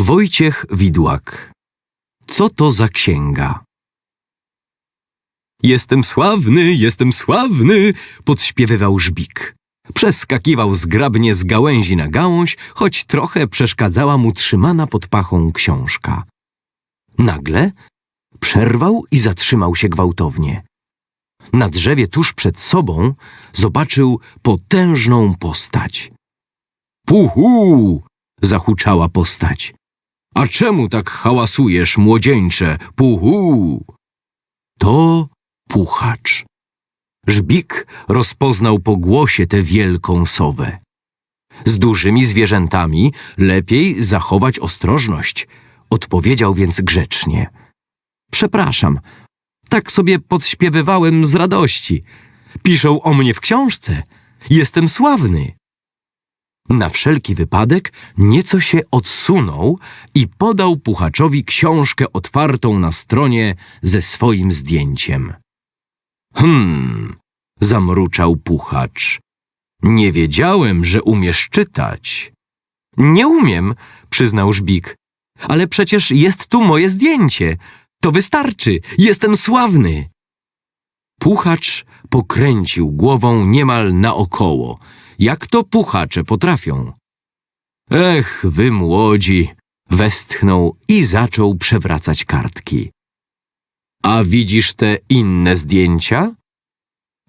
Wojciech Widłak. Co to za księga? Jestem sławny, jestem sławny, podśpiewywał Żbik. Przeskakiwał zgrabnie z gałęzi na gałąź, choć trochę przeszkadzała mu trzymana pod pachą książka. Nagle przerwał i zatrzymał się gwałtownie. Na drzewie tuż przed sobą zobaczył potężną postać. Puhu! zahuczała postać. A czemu tak hałasujesz, młodzieńcze? Puhu! To puchacz. Żbik rozpoznał po głosie tę wielką sowę. Z dużymi zwierzętami lepiej zachować ostrożność, odpowiedział więc grzecznie. Przepraszam, tak sobie podśpiewywałem z radości. Piszą o mnie w książce. Jestem sławny. Na wszelki wypadek nieco się odsunął i podał puchaczowi książkę otwartą na stronie ze swoim zdjęciem. Hmm, zamruczał puchacz. Nie wiedziałem, że umiesz czytać. Nie umiem, przyznał Żbik. Ale przecież jest tu moje zdjęcie. To wystarczy. Jestem sławny. Puchacz pokręcił głową niemal naokoło. Jak to puchacze potrafią? Ech, wy młodzi! Westchnął i zaczął przewracać kartki. A widzisz te inne zdjęcia?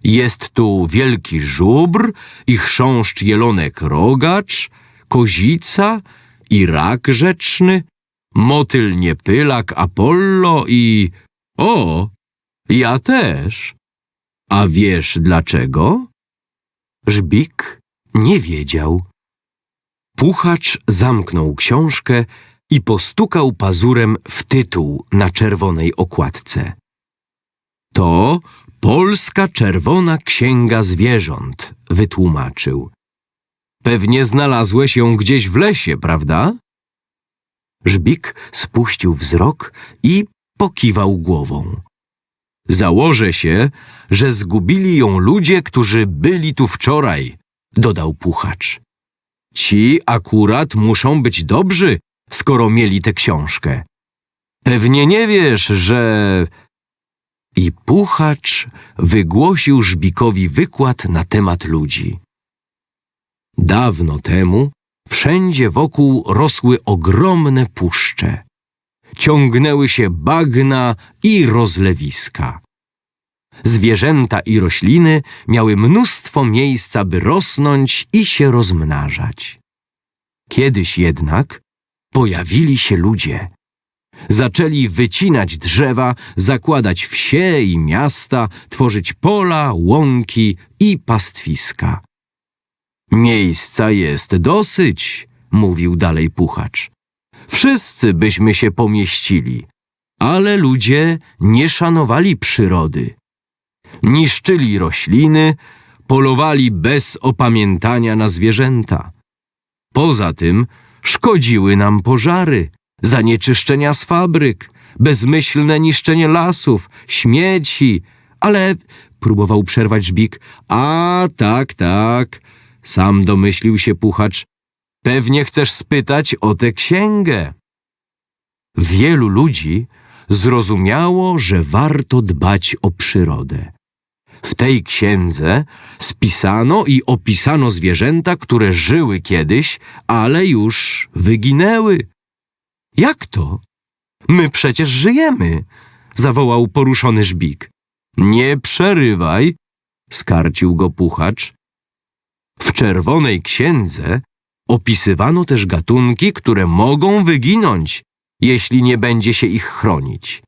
Jest tu wielki żubr i chrząszcz jelonek rogacz, kozica i rak rzeczny, motyl niepylak Apollo i... O, ja też. A wiesz dlaczego? Żbik nie wiedział. Puchacz zamknął książkę i postukał pazurem w tytuł na czerwonej okładce. To Polska Czerwona Księga Zwierząt, wytłumaczył. Pewnie znalazłeś ją gdzieś w lesie, prawda? Żbik spuścił wzrok i pokiwał głową. Założę się, że zgubili ją ludzie, którzy byli tu wczoraj, dodał puchacz. Ci akurat muszą być dobrzy, skoro mieli tę książkę. Pewnie nie wiesz, że... I puchacz wygłosił Żbikowi wykład na temat ludzi. Dawno temu wszędzie wokół rosły ogromne puszcze. Ciągnęły się bagna i rozlewiska. Zwierzęta i rośliny miały mnóstwo miejsca, by rosnąć i się rozmnażać. Kiedyś jednak pojawili się ludzie. Zaczęli wycinać drzewa, zakładać wsie i miasta, tworzyć pola, łąki i pastwiska. Miejsca jest dosyć, mówił dalej puchacz. Wszyscy byśmy się pomieścili, ale ludzie nie szanowali przyrody. Niszczyli rośliny, polowali bez opamiętania na zwierzęta. Poza tym szkodziły nam pożary, zanieczyszczenia z fabryk, bezmyślne niszczenie lasów, śmieci, ale próbował przerwać Żbik. A tak, tak, sam domyślił się puchacz. Pewnie chcesz spytać o tę księgę. Wielu ludzi zrozumiało, że warto dbać o przyrodę. W tej księdze spisano i opisano zwierzęta, które żyły kiedyś, ale już wyginęły. Jak to? My przecież żyjemy, zawołał poruszony Żbik. Nie przerywaj, skarcił go puchacz. W czerwonej księdze opisywano też gatunki, które mogą wyginąć, jeśli nie będzie się ich chronić.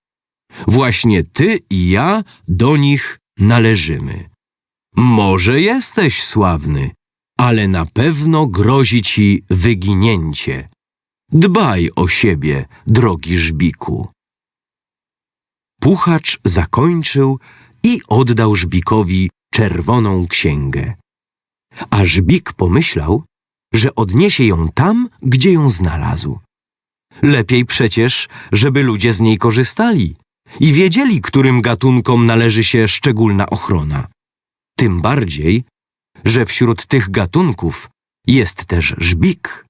Właśnie ty i ja do nich należymy. Może jesteś sławny, ale na pewno grozi ci wyginięcie. Dbaj o siebie, drogi Żbiku. Puchacz zakończył i oddał Żbikowi czerwoną księgę. A Żbik pomyślał, że odniesie ją tam, gdzie ją znalazł. Lepiej przecież, żeby ludzie z niej korzystali i wiedzieli, którym gatunkom należy się szczególna ochrona. Tym bardziej, że wśród tych gatunków jest też żbik.